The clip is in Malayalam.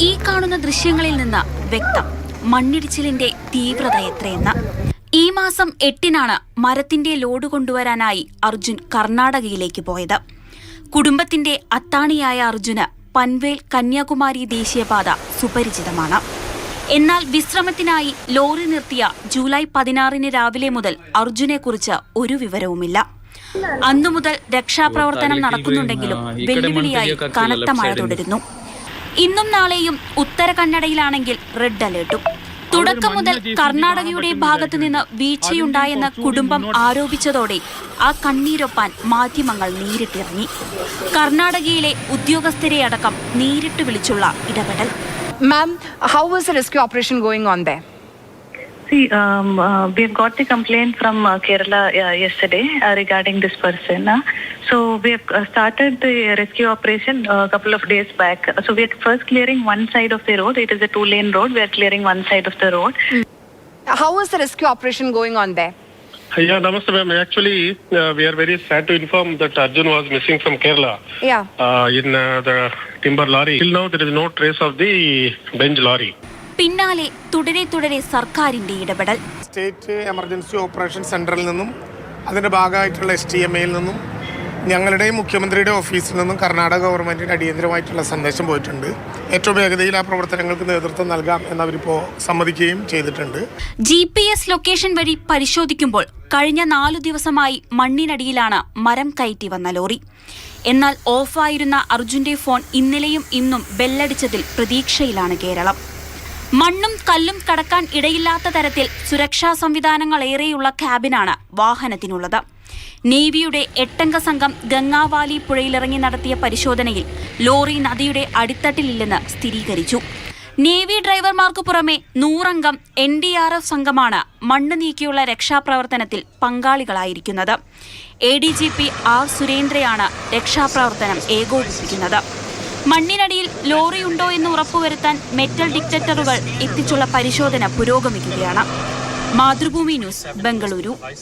ഈ കാണുന്ന ദൃശ്യങ്ങളിൽ നിന്ന് വ്യക്തം. മണ്ണിടിച്ചിലിന്റെ തീവ്രത എത്രയെന്ന്. ഈ മാസം എട്ടിനാണ് മരത്തിന്റെ ലോഡ് കൊണ്ടുവരാനായി അർജുൻ കർണാടകയിലേക്ക് പോയത്. കുടുംബത്തിന്റെ അത്താണിയായ അർജുന് പൻവേൽ കന്യാകുമാരി ദേശീയപാത സുപരിചിതമാണ്. എന്നാൽ വിശ്രമത്തിനായി ലോറി നിർത്തിയ ജൂലൈ പതിനാറിന് രാവിലെ മുതൽ അർജുനെക്കുറിച്ച് ഒരു വിവരവുമില്ല. അന്നുമുതൽ രക്ഷാപ്രവർത്തനം നടക്കുന്നുണ്ടെങ്കിലും വെല്ലുവിളിയായി കനത്ത മഴ തുടരുന്നു. ഇന്നും നാളെയും ഉത്തര കന്നഡയിലാണെങ്കിൽ റെഡ് അലേർട്ടും തുടക്കം മുതൽ കർണാടകയുടെ ഭാഗത്തു നിന്ന് വീഴ്ചയുണ്ടായെന്ന് കുടുംബം ആരോപിച്ചതോടെ ആ കണ്ണീരൊപ്പാൻ മാധ്യമങ്ങൾ നേരിട്ടിറങ്ങി. കർണാടകയിലെ ഉദ്യോഗസ്ഥരെ അടക്കം നേരിട്ട് വിളിച്ചുള്ള ഇടപെടൽ. Ma'am how was rescue operation going on there there? See, um, uh, we have got the complaint from uh, Kerala uh, yesterday uh, regarding this person. uh. so we have uh, started the rescue operation a couple of days back. So we are first clearing one side of the road. It is a two-lane road. We are clearing one side of the road. How was the rescue operation going on there? Yeah, Namaste ma'am. Actually, uh, we are very sad to inform that Arjun was missing from Kerala Yeah. uh, in uh, the timber lorry. Till now, there is no trace of the bench lorry. പിന്നാലെ തുടരെ തുടരെ സർക്കാരിന്റെ ഇടപെടൽ. സ്റ്റേറ്റ് എമർജൻസി ഓപ്പറേഷൻ സെന്ററിൽ നിന്നും അതിന്റെ ഭാഗമായിട്ടുള്ള എസ് ടി എം എയിൽ നിന്നും ഞങ്ങളുടെ മുഖ്യമന്ത്രിയുടെ ഓഫീസിൽ നിന്നും കർണാടക ഗവൺമെന്റിന് അടിയന്തരമായിട്ടുള്ള സന്ദേശം പോയിട്ടുണ്ട്. ഏറ്റവും വേഗതയിൽ ആ പ്രവർത്തനങ്ങൾക്ക് നേതൃത്വം നൽകാം എന്നവരിപ്പോൾ സമ്മതിക്കുകയും ചെയ്തിട്ടുണ്ട്. ജി പി എസ് ലൊക്കേഷൻ വഴി പരിശോധിക്കുമ്പോൾ കഴിഞ്ഞ നാലു ദിവസമായി മണ്ണിനടിയിലാണ് മരം കയറ്റി വന്ന ലോറി. എന്നാൽ ഓഫായിരുന്ന അർജുന്റെ ഫോൺ ഇന്നലെയും ഇന്നും ബെല്ലടിച്ചതിൽ പ്രതീക്ഷയിലാണ് കേരളം. മണ്ണും കല്ലും കടക്കാൻ ഇടയില്ലാത്ത തരത്തിൽ സുരക്ഷാ സംവിധാനങ്ങൾ ഏറെയുള്ള ക്യാബിനാണ് വാഹനത്തിനുള്ളത്. നേവിയുടെ എട്ടംഗ സംഘം ഗംഗാവാലി പുഴയിലിറങ്ങി നടത്തിയ പരിശോധനയിൽ ലോറി നദിയുടെ അടിത്തട്ടിലില്ലെന്ന് സ്ഥിരീകരിച്ചു. നേവി ഡ്രൈവർമാർക്ക് പുറമെ നൂറംഗം എൻ ഡി ആർ എഫ് സംഘമാണ് മണ്ണ് നീക്കിയുള്ള രക്ഷാപ്രവർത്തനത്തിൽ പങ്കാളികളായിരിക്കുന്നത്. A D G P R സുരേന്ദ്രയാണ് രക്ഷാപ്രവർത്തനം ഏകോപിപ്പിക്കുന്നത്. മണ്ണിനടിയിൽ ലോറിയുണ്ടോ എന്ന് ഉറപ്പുവരുത്താൻ മെറ്റൽ ഡിറ്റക്ടറുകൾ എത്തിച്ചുള്ള പരിശോധന പുരോഗമിക്കുകയാണ്. മാതൃഭൂമി ന്യൂസ് ബംഗളൂരു.